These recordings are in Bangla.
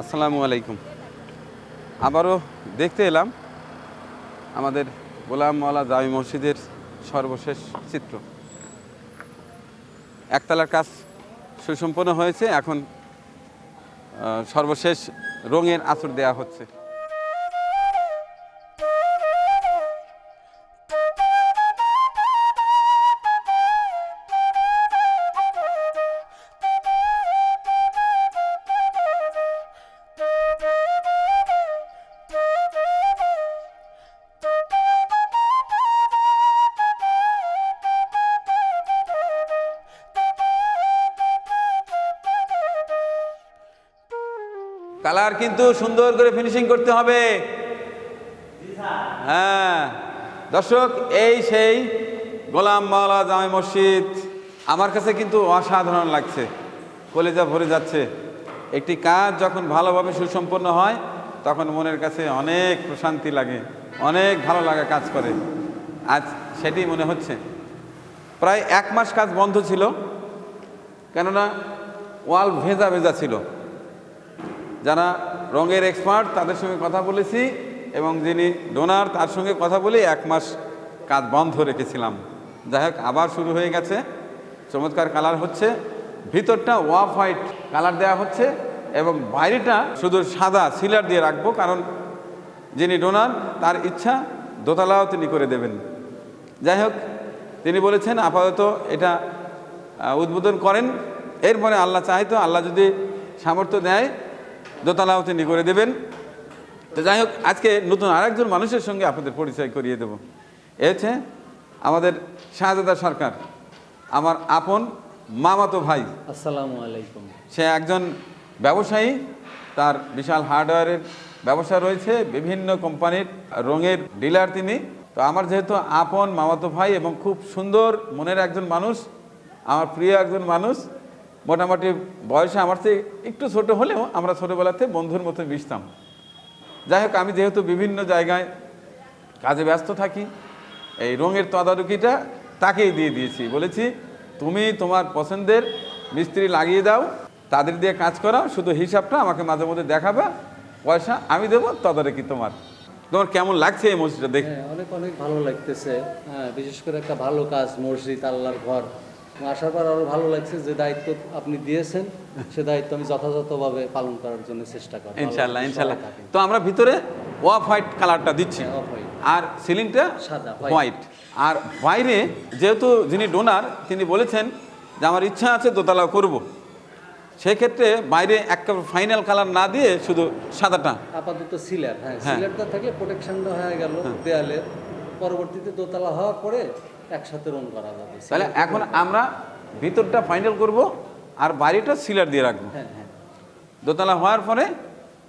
আসসালামু আলাইকুম। আবারও দেখতে এলাম আমাদের গোলাম মাওলা জামি মসজিদের সর্বশেষ চিত্র। একতলার কাজ সুসম্পন্ন হয়েছে, এখন সর্বশেষ রঙের আঁচড় দেয়া হচ্ছে। কালার কিন্তু সুন্দর করে ফিনিশিং করতে হবে। হ্যাঁ দর্শক, এই সেই গোলাম মাওলা জামে মসজিদ আমার কাছে কিন্তু অসাধারণ লাগছে। কলেজা ভরে যাচ্ছে। একটি কাজ যখন ভালোভাবে সুসম্পন্ন হয়, তখন মনের কাছে অনেক প্রশান্তি লাগে, অনেক ভালো লাগা কাজ করে। আজ সেটি মনে হচ্ছে। প্রায় এক মাস কাজ বন্ধ ছিল, কেননা ওয়াল ভেজা ভেজা ছিল। যারা রঙের এক্সপার্ট তাদের সঙ্গে কথা বলেছি এবং যিনি ডোনার তার সঙ্গে কথা বলে এক মাস কাজ বন্ধ রেখেছিলাম। যাই হোক, আবার শুরু হয়ে গেছে। চমৎকার কালার হচ্ছে। ভিতরটা ওয়াফ হোয়াইট কালার দেওয়া হচ্ছে এবং বাইরেটা শুধু সাদা সিলার দিয়ে রাখব কারণ যিনি ডোনার তার ইচ্ছা দোতলাও তিনি করে দেবেন। যাই হোক, তিনি বলেছেন, আপাতত এটা উদ্বোধন করেন। এরপরে আল্লাহ চাইতো, আল্লাহ যদি সামর্থ্য দেয় দোতলাও তিনি করে দেবেন। তো যাই হোক আজকে নতুন আরেকজন মানুষের সঙ্গে আপনাদের পরিচয় করিয়ে দেব। এ হচ্ছে আমাদের শাহজাদা সরকার আমার আপন মামাতো ভাই। আসসালামু আলাইকুম। সে একজন ব্যবসায়ী তার বিশাল হার্ডওয়্যারের ব্যবসা রয়েছে বিভিন্ন কোম্পানির রঙের ডিলার তিনি। তো আমার যেহেতু আপন মামাতো ভাই এবং খুব সুন্দর মনের একজন মানুষ আমার প্রিয় একজন মানুষ মোটামুটি বয়সে আমার থেকে একটু ছোট হলেও আমরা ছোটোবেলাতে বন্ধুর মতো মিশতাম। যাই হোক, আমি যেহেতু বিভিন্ন জায়গায় কাজে ব্যস্ত থাকি, এই রঙের তদারকিটা তাকেই দিয়ে দিয়েছি। বলেছি, তুমি তোমার পছন্দের মিস্ত্রি লাগিয়ে দাও, তাদের দিয়ে কাজ করাও, শুধু হিসাবটা আমাকে মাঝে মধ্যে দেখাবে, পয়সা আমি দেবো, তদারকি তোমার। তোমার কেমন লাগছে এই মসজিদটা দেখ? হ্যাঁ অনেক অনেক ভালো লাগতেছে। হ্যাঁ বিশেষ করে একটা ভালো কাজ, মসজিদ, আল্লাহর ঘর। আসার পর আরও ভালো লাগছে যে দায়িত্ব আপনি দিয়েছেন সে দায়িত্ব আমি যথাযথভাবে পালন করার জন্য চেষ্টা করি ইনশাল্লাহ ইনশাল্লাহ তো আমরা ভিতরে অফ হোয়াইট কালারটা দিচ্ছি। হ্যাঁ। আর সিলিংটা সাদা, হোয়াইট আর বাইরে যেহেতু যিনি ডোনার তিনি বলেছেন যে আমার ইচ্ছা আছে দোতলা করব। সেক্ষেত্রে বাইরে একটা ফাইনাল কালার না দিয়ে শুধু সাদাটা। আপাতত সিলার হ্যাঁ হ্যাঁ। সিলারটা থাকলে প্রোটেকশনটা হয়ে গেল দেয়ালে। পরবর্তীতে দোতলা হওয়ার পরে একসাথে রং করা যাবে তাহলে এখন আমরা ভিতরটা ফাইনাল করব আর বাইরেটা সিলার দিয়ে রাখব। হ্যাঁ হ্যাঁ। দোতলা হওয়ার পরে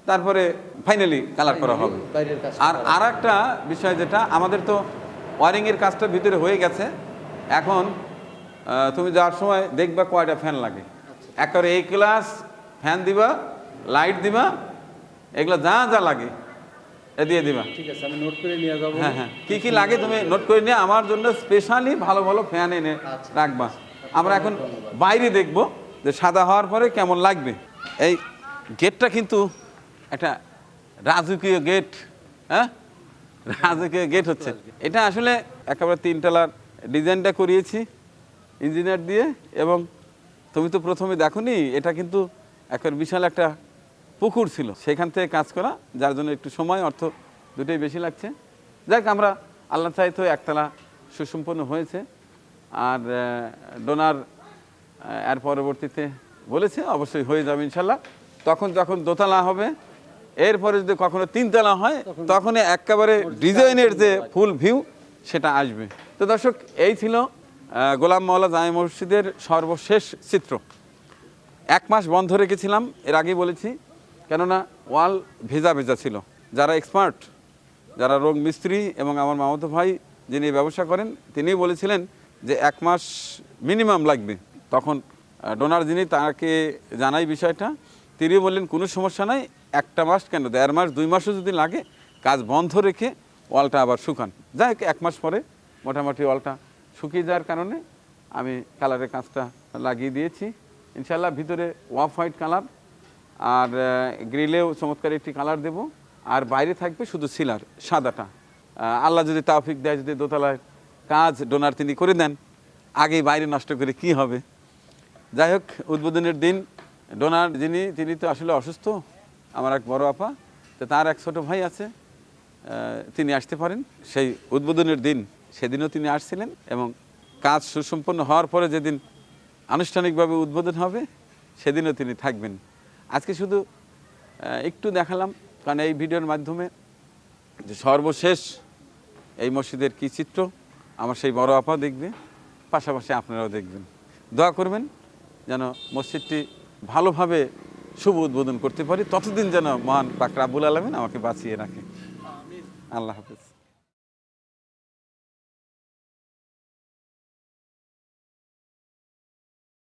তারপরে ফাইনালি কালার করা হবে। আর আর একটা বিষয় যেটা আমাদের তো ওয়ারিংয়ের কাজটা ভিতরে হয়ে গেছে। এখন তুমি যাওয়ার সময় দেখবা কয়টা ফ্যান লাগে। একবারে এই ক্লাস ফ্যান দিবা লাইট দিবা এগুলো যা যা লাগে। দিয়ে দিবা। ঠিক আছে আমি নোট করে নিয়ে যাব। হ্যাঁ হ্যাঁ। কী কী লাগে তুমি নোট করে নিয়ে? আমার জন্য স্পেশালি ভালো ভালো ফ্যান এনে আচ্ছা। রাখবা। আমরা এখন বাইরে দেখব যে সাদা হওয়ার পরে কেমন লাগবে। এই গেটটা কিন্তু একটা রাজকীয় গেট হ্যাঁ? রাজকীয় গেট হচ্ছে। এটা আসলে একেবারে তিনতলার ডিজাইনটা করিয়েছি ইঞ্জিনিয়ার দিয়ে এবং তুমি তো প্রথমে দেখোনি এটা কিন্তু একেবারে বিশাল একটা পুকুর ছিল। সেখান থেকে কাজ করা যার জন্য একটু সময় অর্থ দুটোই বেশি লাগছে। যাক আমরা আল্লাহ চাইতো একতলা সুসম্পন্ন হয়েছে। আর ডোনার এর পরবর্তীতে বলেছে অবশ্যই হয়ে যাবে ইনশাল্লাহ তখন যখন দোতলা হবে এরপরে যদি কখনো তিনতলা হয় তখন একেবারে ডিজাইনের যে ফুল ভিউ সেটা আসবে। তো দর্শক এই ছিল গোলাম মাওলা জামে মসজিদের সর্বশেষ চিত্র। এক মাস বন্ধ রেখেছিলাম এর আগেই বলেছি কেননা ওয়াল ভেজা ভেজা ছিল। যারা এক্সপার্ট যারা রোগ মিস্ত্রি এবং আমার মামাতো ভাই যিনি ব্যবসা করেন, তিনিই বলেছিলেন যে এক মাস মিনিমাম লাগবে। তখন ডোনার যিনি তাকে জানাই বিষয়টা তিনি বললেন, কোনো সমস্যা নাই, একটা মাস কেন? দেড় মাস, দুই মাসও যদি লাগে, কাজ বন্ধ রেখে ওয়ালটা আবার শুকান। যাই এক মাস পরে মোটামুটি ওয়ালটা শুকিয়ে যাওয়ার কারণে আমি কালারের কাজটা লাগিয়ে দিয়েছি। ইনশাল্লাহ ভিতরে ওয়াফ হোয়াইট কালার আর গ্রিলেও চমৎকার একটি কালার দেব। আর বাইরে থাকবে শুধু সিলার, সাদাটা। আল্লাহ যদি তাওফিক দেয়, যদি দোতলার কাজ, ডোনার তিনি করে দেন, আগেই বাইরে নষ্ট করে কি হবে? যাই হোক, উদ্বোধনের দিন, ডোনার যিনি, তিনি তো আসলে অসুস্থ, আমার এক বড় আপা, তো তার এক ছোট ভাই আছে তিনি আসতে পারেন। সেই উদ্বোধনের দিন, সেদিনও তিনি আসছিলেন এবং কাজ সুসম্পন্ন হওয়ার পরে যেদিন আনুষ্ঠানিকভাবে উদ্বোধন হবে, সেদিনও তিনি থাকবেন। আজকে শুধু একটু দেখালাম কারণ এই ভিডিওর মাধ্যমে যে সর্বশেষ এই মসজিদের কী চিত্র আমার সেই বড় আপা দেখবে পাশাপাশি আপনারাও দেখবেন। দোয়া করবেন যেন মসজিদটি ভালোভাবে শুভ উদ্বোধন করতে পারি ততদিন যেন মহান পাক রাব্বুল আলমিন আমাকে বাঁচিয়ে রাখে। আল্লাহ হাফিজ।